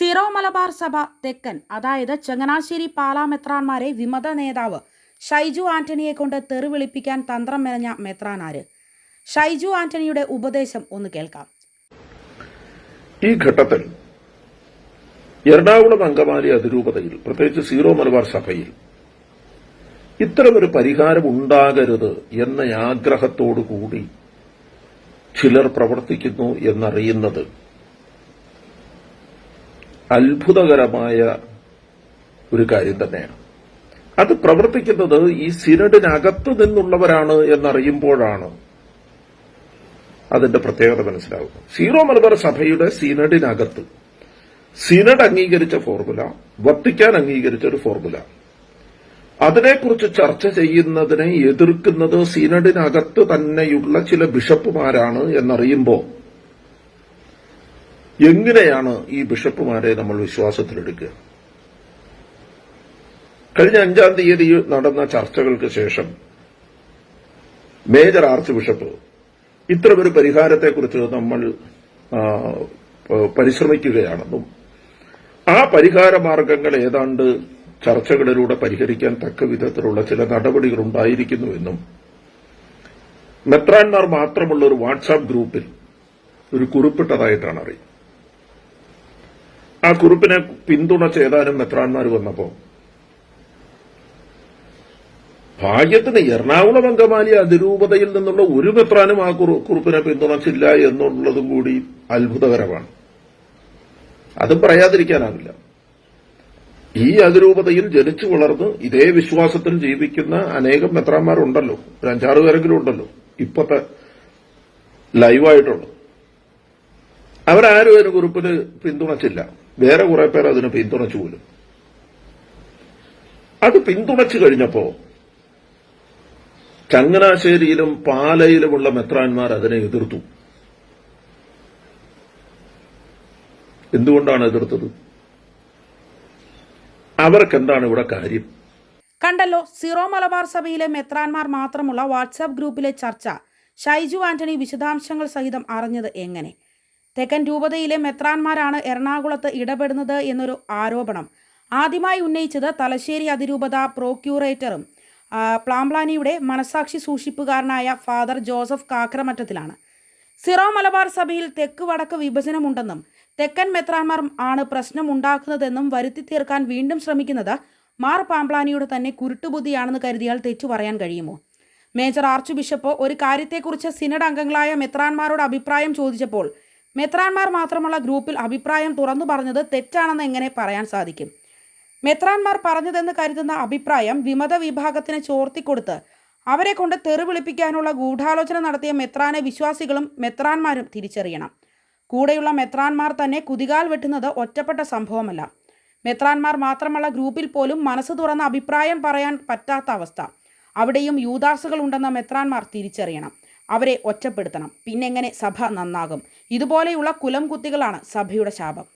Zero Malabar സഭ തെക്കൻ അതായത് ചങ്ങനാശ്ശേരി പാലാ മെത്രാന്മാരെ വിമത നേതാവ് ഷൈജു ആന്റണിയെ കൊണ്ട് തെറിവിളിപ്പിക്കാൻ തന്ത്രം മെനഞ്ഞ മെത്രാനാര്? ഷൈജു ആന്റണിയുടെ ഉപദേശം ഒന്ന് കേൾക്കാം. ഈ ഘട്ടത്തിൽ എറണാകുളം അങ്കമാലി അതിരൂപതയിൽ പ്രത്യേകിച്ച് സീറോ മലബാർ സഭയിൽ ഇത്തരമൊരു പരിഹാരം ഉണ്ടാകരുത് എന്ന ആഗ്രഹത്തോടുകൂടി ചിലർ പ്രവർത്തിക്കുന്നു എന്നറിയുന്നത് അത്ഭുതകരമായ ഒരു കാര്യം തന്നെയാണ്. അത് പ്രവർത്തിക്കുന്നത് ഈ സിനഡിനകത്ത് നിന്നുള്ളവരാണ് എന്നറിയുമ്പോഴാണ് അതിന്റെ പ്രത്യേകത മനസ്സിലാകുന്നത് സീറോ മലബാർ സഭയുടെ സിനഡിനകത്ത് സിനഡ് അംഗീകരിച്ച ഫോർമുല വത്തിക്കാൻ അംഗീകരിച്ച ഒരു ഫോർമുല. അതിനെക്കുറിച്ച് ചർച്ച ചെയ്യുന്നതിനെ എതിർക്കുന്നത് സിനഡിനകത്ത് തന്നെയുള്ള ചില ബിഷപ്പുമാരാണ് എന്നറിയുമ്പോൾ എങ്ങനെയാണ് ഈ ബിഷപ്പുമാരെ നമ്മൾ വിശ്വാസത്തിലെടുക്കുക? കഴിഞ്ഞ അഞ്ചാം തീയതി നടന്ന ചർച്ചകൾക്ക് ശേഷം മേജർ ആർച്ച് ബിഷപ്പ് ഇത്തരമൊരു പരിഹാരത്തെക്കുറിച്ച് നമ്മൾ പരിശ്രമിക്കുകയാണെന്നും ആ പരിഹാര മാർഗങ്ങൾ ഏതാണ്ട് ചർച്ചകളിലൂടെ പരിഹരിക്കാൻ തക്ക വിധത്തിലുള്ള ചില നടപടികൾ ഉണ്ടായിരിക്കുന്നുവെന്നും മെത്രാൻമാർ മാത്രമുള്ള ഒരു വാട്സാപ്പ് ഗ്രൂപ്പിൽ ഒരു കുറിപ്പിട്ടതായിട്ടാണ് അറിയുന്നത്. ആ കുറിപ്പിനെ പിന്തുണച്ച ഏതാനും മെത്രാന്മാർ വന്നപ്പോ. ഭാഗ്യത്തിന് എറണാകുളം അങ്കമാലി അതിരൂപതയിൽ നിന്നുള്ള ഒരു മെത്രാനും ആ കുറു- കുറിപ്പിനെ പിന്തുണച്ചില്ല എന്നുള്ളതും കൂടി അത്ഭുതകരമാണ്. അതും പറയാതിരിക്കാനാവില്ല. ഈ അതിരൂപതയിൽ ജനിച്ചു വളർന്ന് ഇതേ വിശ്വാസത്തിൽ ജീവിക്കുന്ന അനേകം മെത്രാന്മാരുണ്ടല്ലോ. ഒരു അഞ്ചാറ് പേരെങ്കിലും ഉണ്ടല്ലോ. ഇപ്പത്തെ ലൈവായിട്ടുള്ള അവരാരും ഒരു കുറിപ്പിന് പിന്തുണച്ചില്ല. വേറെ കുറെ പേർ അതിന് പിന്തുണച്ചു പോലും. അത് പിന്തുണച്ചു കഴിഞ്ഞപ്പോ ചങ്ങനാശ്ശേരിയിലും പാലയിലുമുള്ള മെത്രാന്മാർ അതിനെ എതിർത്തു. എന്തുകൊണ്ടാണ് എതിർത്തത്? അവർക്കെന്താണ് ഇവിടെ കാര്യം? കണ്ടല്ലോ സിറോ മലബാർ സഭയിലെ മെത്രാന്മാർ മാത്രമുള്ള വാട്സാപ്പ് ഗ്രൂപ്പിലെ ചർച്ച. ഷൈജു ആന്റണി വിശദാംശങ്ങൾ സഹിതം അറിഞ്ഞത് എങ്ങനെ? തെക്കൻ രൂപതയിലെ മെത്രാന്മാരാണ് എറണാകുളത്ത് ഇടപെടുന്നത് എന്നൊരു ആരോപണം. ആദ്യമായി ഉന്നയിച്ചത് തലശ്ശേരി അതിരൂപത പ്രോക്യൂറേറ്ററും പ്ലാംപ്ലാനിയുടെ മനസാക്ഷി സൂക്ഷിപ്പുകാരനായ ഫാദർ ജോസഫ് കാക്രമറ്റത്തിലാണ് സിറോ മലബാർ സഭയിൽ തെക്ക് വടക്ക് വിഭജനമുണ്ടെന്നും തെക്കൻ മെത്രാന്മാർ ആണ് പ്രശ്നം ഉണ്ടാക്കുന്നതെന്നും വരുത്തി തീർക്കാൻ വീണ്ടും ശ്രമിക്കുന്നത് മാർ പാംപ്ലാനിയുടെ തന്നെ കുരുട്ടുബുദ്ധിയാണെന്ന് കരുതിയാൽ തെറ്റു പറയാൻ കഴിയുമോ? മേജർ ആർച്ച് ബിഷപ്പ് ഒരു കാര്യത്തെക്കുറിച്ച് സിനഡ് അംഗങ്ങളായ മെത്രാന്മാരോട് അഭിപ്രായം ചോദിച്ചപ്പോൾ മെത്രാന്മാർ മാത്രമുള്ള ഗ്രൂപ്പിൽ അഭിപ്രായം തുറന്നു പറഞ്ഞത് തെറ്റാണെന്ന് എങ്ങനെ പറയാൻ സാധിക്കും? മെത്രാൻമാർ പറഞ്ഞതെന്ന് കരുതുന്ന അഭിപ്രായം വിമത വിഭാഗത്തിന് ചോർത്തിക്കൊടുത്ത് അവരെ കൊണ്ട് തെറിവിളിപ്പിക്കാനുള്ള ഗൂഢാലോചന നടത്തിയ മെത്രാനെ വിശ്വാസികളും മെത്രാന്മാരും തിരിച്ചറിയണം. കൂടെയുള്ള മെത്രാൻമാർ തന്നെ കുതികാൽ വെട്ടുന്നത് ഒറ്റപ്പെട്ട സംഭവമല്ല. മെത്രാൻമാർ മാത്രമുള്ള ഗ്രൂപ്പിൽ പോലും മനസ്സ് തുറന്ന അഭിപ്രായം പറയാൻ പറ്റാത്ത അവസ്ഥ. അവിടെയും യൂദാസുകൾ ഉണ്ടെന്ന മെത്രാൻമാർ തിരിച്ചറിയണം. അവരെ ഒറ്റപ്പെടുത്തണം. പിന്നെങ്ങനെ സഭ നന്നാകും? ഇതുപോലെയുള്ള കുലം കുത്തികളാണ് സഭയുടെ ശാപം.